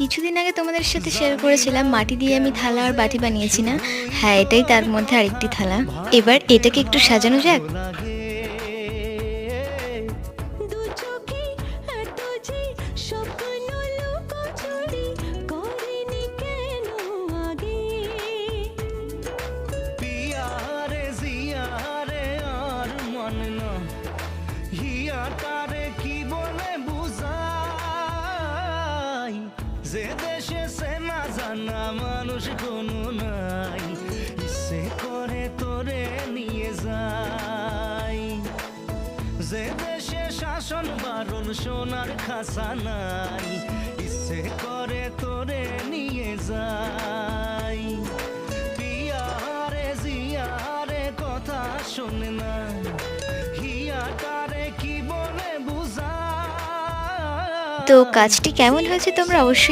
কিছুদিন আগে তোমাদের সাথে শেয়ার করেছিলাম, মাটি দিয়ে আমি থালা আর বাটি বানিয়েছি না? হ্যাঁ এটাই তার মধ্যে আরেকটি থালা। এবার এটাকে একটু সাজানো যাক। যে দেশে সে না জানা মানুষ কোনো নাই। ইচ্ছে করে তোরে নিয়ে যাই যে দেশে শাসন বারণ সোনার খাসা নাই ইচ্ছে করে তোরে নিয়ে যাই পিয়ারে জিয়ারে কথা শোনে না, হিয়াটারে কি বলে বুঝা তো কাজটি কেমন হয়েছে তোমরা অবশ্যই